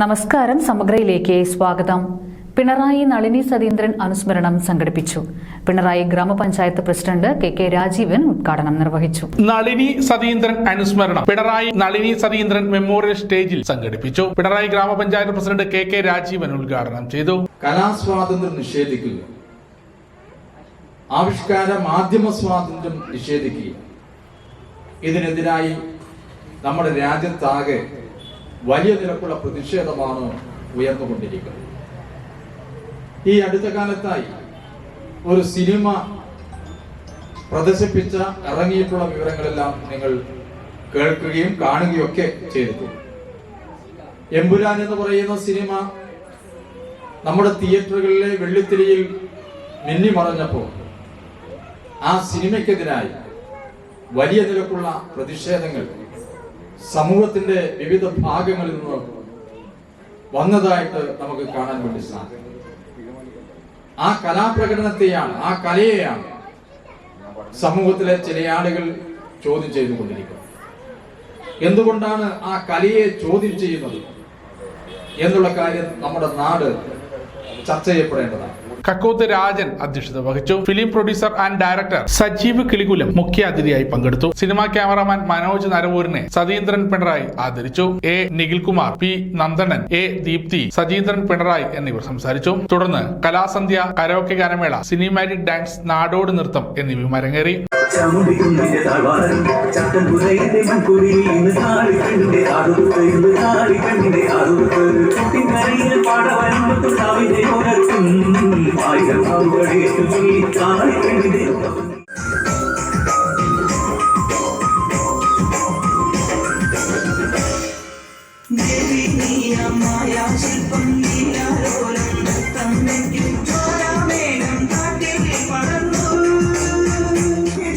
നമസ്കാരം സമഗ്രയിലേക്ക് സ്വാഗതം. പിണറായി നളിനി സതീന്ദ്രൻ അനുസ്മരണം സംഘടിപ്പിച്ചു. പിണറായി ഗ്രാമപഞ്ചായത്ത് പ്രസിഡന്റ് കെ കെ രാജീവൻ ഉദ്ഘാടനം നിർവഹിച്ചു. നളിനി സതീന്ദ്രൻ അനുസ്മരണം. പിണറായി നളിനി സതീന്ദ്രൻ മെമ്മോറിയൽ സ്റ്റേജിൽ സംഘടിപ്പിച്ചു. പിണറായി ഗ്രാമപഞ്ചായത്ത് പ്രസിഡന്റ് കെ കെ രാജീവൻ ഉദ്ഘാടനം ചെയ്തു. കലാസ്വാതന്ത്ര്യം നിഷേധിക്കുക ആവിഷ്കാര മാധ്യമ സ്വാതന്ത്ര്യം നിഷേധിക്കുക ഇതിനെതിരായി നമ്മുടെ രാജ്യത്താകെ വലിയ നിരക്കുള്ള പ്രതിഷേധമാണ് ഉയർന്നുകൊണ്ടിരിക്കുന്നത്. ഈ അടുത്ത കാലത്തായി ഒരു സിനിമ പ്രദർശിപ്പിച്ച ഇറങ്ങിയിട്ടുള്ള വിവരങ്ങളെല്ലാം നിങ്ങൾ കേൾക്കുകയും കാണുകയും ഒക്കെ ചെയ്തിട്ടുണ്ട് എമ്പുരാൻ എന്ന് പറയുന്ന സിനിമ നമ്മുടെ തിയേറ്ററുകളിലെ വെള്ളിത്തിരിയിൽ മിന്നി മറഞ്ഞപ്പോൾ ആ സിനിമയ്ക്കെതിരായി വലിയ നിരക്കുള്ള പ്രതിഷേധങ്ങൾ സമൂഹത്തിന്റെ വിവിധ ഭാഗങ്ങളിൽ നിന്ന് വന്നതായിട്ട് നമുക്ക് കാണാൻ വേണ്ടി സാധിക്കും. ആ കലാപ്രകടനത്തെയാണ് ആ കലയെയാണ് സമൂഹത്തിലെ ചില ആളുകൾ ചോദ്യം ചെയ്തുകൊണ്ടിരിക്കുന്നത്. എന്തുകൊണ്ടാണ് ആ കലയെ ചോദ്യം ചെയ്യുന്നത് എന്നുള്ള കാര്യം നമ്മുടെ നാട് ചർച്ച ചെയ്യപ്പെടേണ്ടതാണ്. കക്കോത്ത് രാജൻ അധ്യക്ഷത വഹിച്ചു. Film producer and director Sajeev Kilikulam മുഖ്യാതിഥിയായി പങ്കെടുത്തു. സിനിമാ ക്യാമറാമാൻ മനോജ് നരവൂരിനെ സതീന്ദ്രൻ പിണറായി ആദരിച്ചു. A Nikhilkumar P Nandanan A Deepthi Sajeendran Pinarayi എന്നിവർ സംസാരിച്ചു. തുടർന്ന് കലാസന്ധ്യ കരോക്കെ ഗാനമേള സിനിമാറ്റിക് ഡാൻസ് നാടോടി നൃത്തം എന്നിവയും അരങ്ങേറി. ചാമുണ്ടിക്കുന്നിന്റെ താഴ്വാരം പുരയിൽ കുരി ഇന്ന് കാളി കണ്ണിന്റെ దేవి నీ అమ్మాయా శిల్పం నీలారోలం తమ్మెకి చోరా మేడం తాటిరి పడను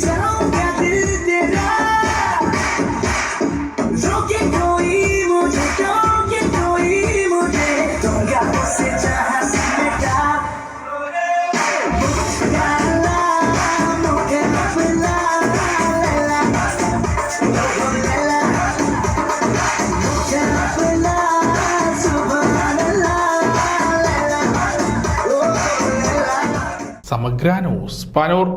జాऊँगा दिल तेरा रोके ന്യൂസ് പനൂർ